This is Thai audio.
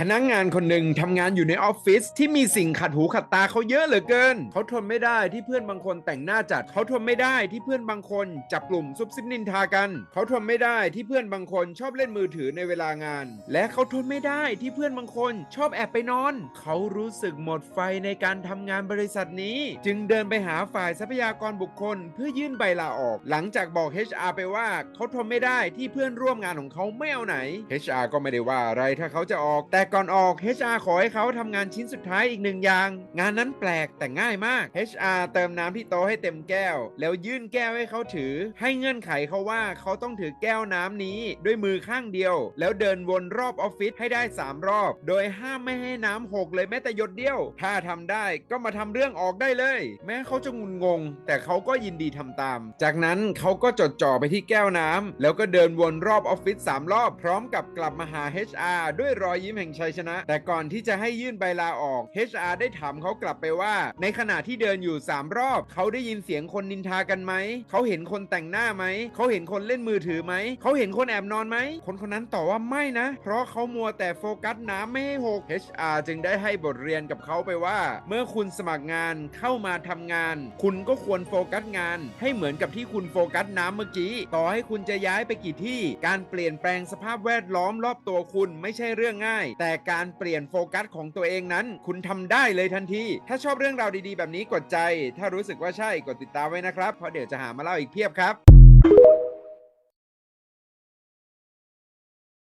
พนักงงานคนหนึ่งทำงานอยู่ในออฟฟิศที่มีสิ่งขัดหูขัดตาเขาเยอะเหลือเกิน เขาทนไม่ได้ที่เพื่อนบางคนแต่งหน้าจัด เขาทนไม่ได้ที่เพื่อนบางคนจับกลุ่มซุบซิบนินทากัน เขาทนไม่ได้ที่เพื่อนบางคนชอบเล่นมือถือในเวลางาน และเขาทนไม่ได้ที่เพื่อนบางคนชอบแอบไปนอน เขารู้สึกหมดไฟในการทำงานบริษัทนี้ จึงเดินไปหาฝ่ายทรัพยากรบุคคล เพื่อยื่นใบลาออก หลังจากบอก HR ไปว่าเขาทนไม่ได้ที่เพื่อนร่วมงานของเขาไม่เอาไหน HR ก็ไม่ได้ว่าอะไรถ้าเขาจะออกแต่ก่อนออก HR ขอให้เขาทำงานชิ้นสุดท้ายอีกหนึ่งอย่าง งานนั้นแปลกแต่ง่ายมาก HR เติมน้ำที่โต๊ะให้เต็มแก้ว แล้วยื่นแก้วให้เขาถือ ให้เงื่อนไขเขาว่าเขาต้องถือแก้วน้ำนี้ด้วยมือข้างเดียว แล้วเดินวนรอบออฟฟิศให้ได้ 3 รอบ โดยห้ามไม่ให้น้ำหกเลยแม้แต่หยดเดียว ถ้าทำได้ก็มาทำเรื่องออกได้เลย แม้เขาจะงุนงง แต่เขาก็ยินดีทำตาม จากนั้นเขาก็จดจ่อไปที่แก้วน้ำแล้วก็เดินวนรอบออฟฟิศ3รอบ พร้อมกับกลับมาหา HR ด้วยรอยยิ้มแห่งชัยชนะ แต่ก่อนที่จะให้ยื่นใบลาออก HR ได้ถามเขากลับไปว่า ในขณะที่เดินอยู่ 3 รอบ เขาได้ยินเสียงคนนินทากันไหม เขาเห็นคนแต่งหน้าไหม เขาเห็นคนเล่นมือถือไหม เขาเห็นคนแอบนอนไหม คนคนนั้นตอบว่าไม่นะ เพราะเขามัวแต่โฟกัสน้ำไม่ให้หก HR จึงได้ให้บทเรียนกับเขาไปว่า เมื่อคุณสมัครงานเข้ามาทำงาน คุณก็ควรโฟกัสงาน ให้เหมือนกับที่คุณโฟกัสน้ำเมื่อกี้ ต่อให้คุณจะย้ายไปกี่ที่ การเปลี่ยนแปลงสภาพแวดล้อมรอบตัวคุณไม่ใช่เรื่องง่าย แต่แต่การเปลี่ยนโฟกัสของตัวเองนั้น คุณทำได้เลยทันที ถ้าชอบเรื่องราวดีๆ แบบนี้กดใจ ถ้ารู้สึกว่าใช่กดติดตามไว้นะครับ เพราะเดี๋ยวจะหามาเล่าอีกเพียบครับ